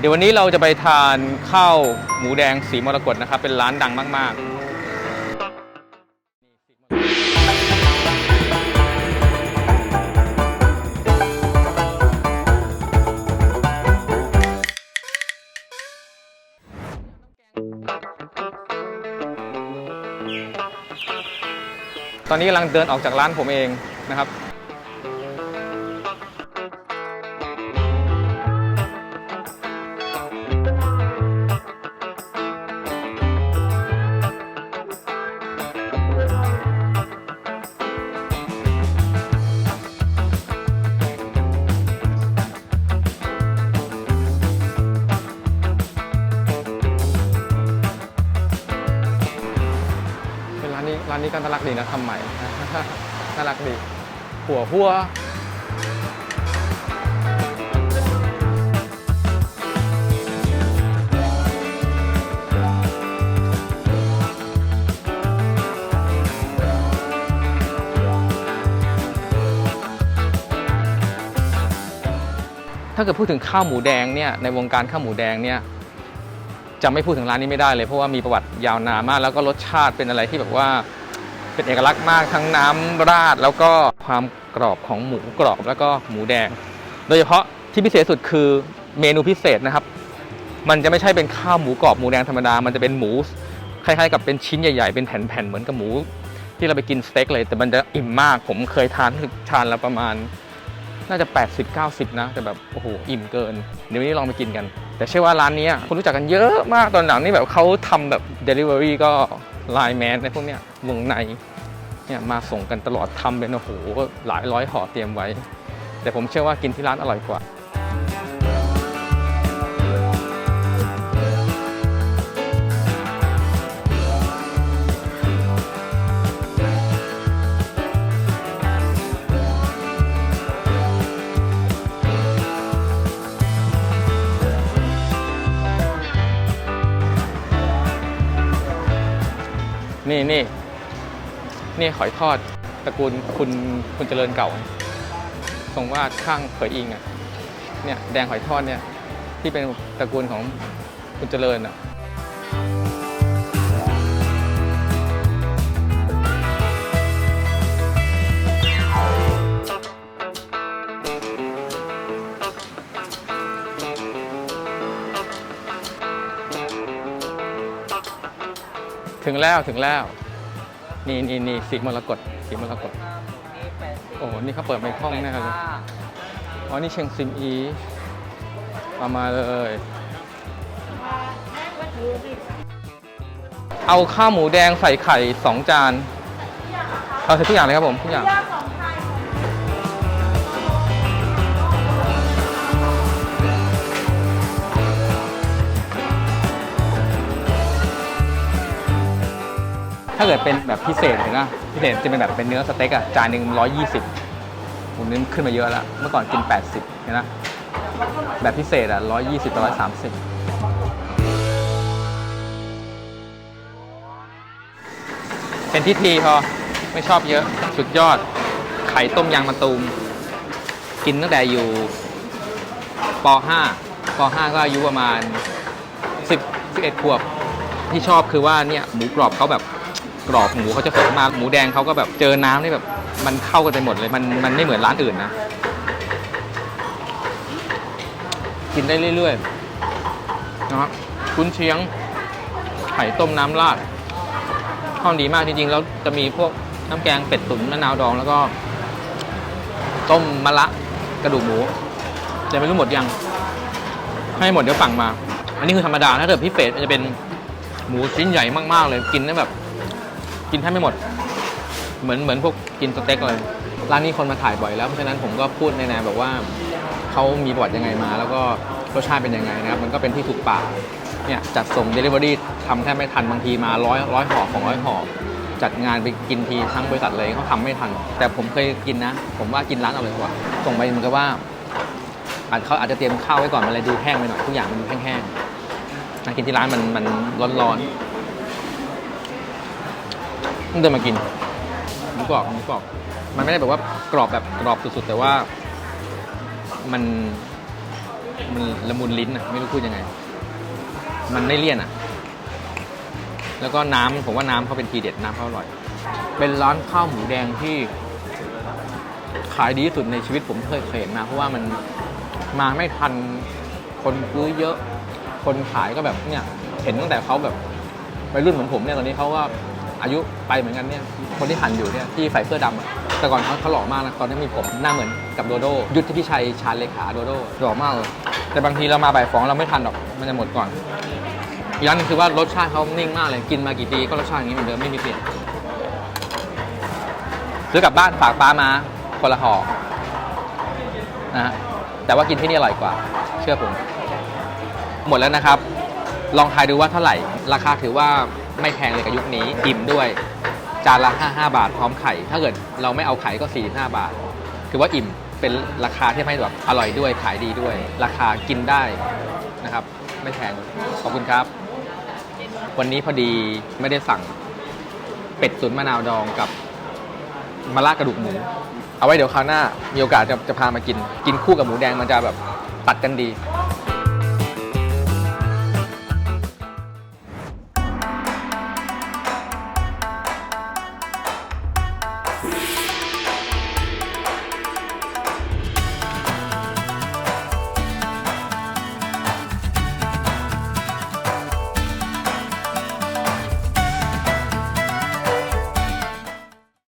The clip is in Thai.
เดี๋ยววันนี้เราจะไปทานข้าวหมูแดงสีมรกตนะครับ เป็นร้านดังมากๆ ตอนนี้กำลังเดินออกจากร้านผมเองนะครับ ร้านนี้ร้านนี้ก็น่ารักดีนะทำใหม่ น่ารักดี หัวหัวถ้าเกิดพูดถึงข้าวหมูแดงเนี่ยในวงการข้าวหมูแดงเนี่ยจะไม่พูดถึงร้านนี้ไม่ได้เลยเพราะว่ามีประวัติยาวนานมาก แล้วก็รสชาติเป็นอะไรที่แบบว่า เป็นเอกลักษณ์มากทั้งน้ำราดแล้วก็ความกรอบของหมูกรอบแล้วก็หมูแดง โดยเฉพาะที่พิเศษสุดคือเมนูพิเศษนะครับ มันจะไม่ใช่เป็นข้าวหมูกรอบหมูแดงธรรมดา มันจะเป็นหมูคล้ายๆ กับเป็นชิ้นใหญ่ๆ เป็นแผ่นๆ เหมือนกับหมู ที่เราไปกินสเต็กเลย แต่มันจะอิ่มมาก ผมเคยทานทานแล้วประมาณ น่าจะ 80 90 นะ แต่แบบโอ้โหอิ่มเกิน เดี๋ยววันนี้ลองไปกินกัน แต่เชื่อว่าร้านนี้คนรู้จักกันเยอะมากตอนหลังนี่แบบเขาทำแบบ Delivery ก็ ไลแมนในพวกเนี้ยวงในเนี่ยมาส่งกันตลอดทำเป็นโอ้โหหลายร้อยห่อเตรียมไว้ แต่ผมเชื่อว่ากินที่ร้านอร่อยกว่า นี่นี่นี่หอยทอดตระกูลคุณคุณเจริญเก่าทรงว่าข้างเผยอิงอะเนี่ยแดงหอยทอดเนี่ยที่เป็นตระกูลของคุณเจริญอะ ถึงแล้วถึงแล้ว นี่นี่นี่สีมรกตสีมรกตโอ้โหนี่เขาเปิดไม่คล่องแน่เลยอ๋อนี่เชียงซิมอีมามาเลย เอาข้าวหมูแดงใส่ไข่สองจาน เอาใส่ทุกอย่างเลยครับผมทุกอย่าง ถ้าเกิดเป็นแบบพิเศษนะพิเศษจะเป็นแบบเป็นเนื้อสเต็กอะจานหนึ่งร้อยยี่สิบผมนี้ขึ้นมาเยอะแล้ว เมื่อก่อนกิน 80เห็นนะแบบพิเศษอะร้อยยี่สิบร้อยสามสิบเป็นทิทีพอไม่ชอบเยอะสุดยอด ไข่ต้มยางมะตูม กินตั้งแต่อยู่ป .5 ป .5 ก็อายุประมาณ 10 11ขวบ ที่ชอบคือว่าเนี่ยหมูกรอบเขาแบบ กรอบหมูเขาจะสดมากหมูแดงเขาก็แบบเจอน้ำนี่แบบมันเข้ากันไปหมดเลยมันมันไม่เหมือนร้านอื่นนะ กินได้เรื่อยๆนะครับคุณเชียงไข่ต้มน้ำราดข้าวดีมากจริงๆ แล้วจะมีพวกน้ำแกงเป็ดตุ๋นมะนาวดองแล้วก็ ต้มมะละกระดูกหมูแต่ไม่รู้หมดยัง ให้หมดเดี๋ยวสั่งมา อันนี้คือธรรมดาถ้าเกิดพิเศษมันจะเป็นหมูชิ้นใหญ่มากๆเลยกินได้แบบ กินแทบไม่หมด เหมือนเหมือนพวกกินสเต็กเลย ร้านนี้คนมาถ่ายบ่อยแล้ว เพราะฉะนั้นผมก็พูดในแนวแบบว่าเขามีประวัติยังไงมา แล้วก็รสชาติเป็นยังไงนะครับ มันก็เป็นที่ถูกปากเนี่ยจัดส่ง Delivery ทำแทบไม่ทันบางทีมาร้อยร้อยห่อของร้อยห่อจัดงานไปกินทีทั้งบริษัทเลยเขาทำไม่ทัน แต่ผมเคยกินนะ ผมว่ากินร้านเอร่อยกว่า ส่งไปเหมือนกับว่าอาจเขาอาจจะเตรียมข้าวไว้ก่อนมันเลยดูแห้งไปหน่อยทุกอย่างมันแห้งๆมากินที่ร้านมันมันร้อนๆ เพิ่งเดินมากินหมูกรอบหมูกรอบมันไม่ได้แบบว่ากรอบแบบกรอบสุดๆ แต่ว่ามันมันละมุนลิ้นอะ ไม่รู้พูดยังไง มันไม่เลี่ยนอะ แล้วก็น้ำผมว่าน้ำเขาเป็นทีเด็ดน้ำเขาอร่อย เป็นร้านข้าวหมูแดงที่ ขายดีที่สุดในชีวิตผมเคยเคยเห็นมาเพราะว่ามันมาไม่ทันคนซื้อเยอะ คนขายก็แบบเนี่ย เห็นตั้งแต่เขาแบบวัยรุ่นเหมือนผมเนี่ยตอนนี้เขาก็ อายุไปเหมือนกันเนี่ยคนที่หันอยู่เนี่ยที่ใส่เสื้อดำอะแต่ก่อนเขาเขาหล่อมากนะตอนนี้มีผมหน้าเหมือนกับโดโดยุทธพิชัยชาญเลขาโดโดหล่อมากเลยแต่บางทีเรามาบ่ายสองเราไม่ทันหรอกมันจะหมดก่อนอีกอย่างหนึงคือว่ารสชาติเขานิ่งมากเลยกินมากี่ปีก็รสชาติอย่างนี้เหมือนเดิมไม่มีเปลี่ยนซื้อกลับบ้านฝากป้ามาคนละห่อนะฮะแต่ว่ากินที่นี่อร่อยกว่า เชื่อผม หมดแล้วนะครับ ลองทายดูว่าเท่าไหร่ ราคาถือว่า ไม่แพงเลยกับยุคนี้อิ่มด้วย จานละ 55 บาทพร้อมไข่ ถ้าเกิดเราไม่เอาไข่ก็ 45 บาทถือว่าอิ่มเป็นราคาที่ไม่แบบอร่อยด้วยขายดีด้วย ราคากินได้นะครับ ไม่แพงขอบคุณครับ วันนี้พอดีไม่ได้สั่งเป็ดตุ๋นมะนาวดองกับมะระกระดูกหมู เอาไว้เดี๋ยวคราวหน้ามีโอกาสจะจะพามากิน กินคู่กับหมูแดงมันจะแบบตัดกันดี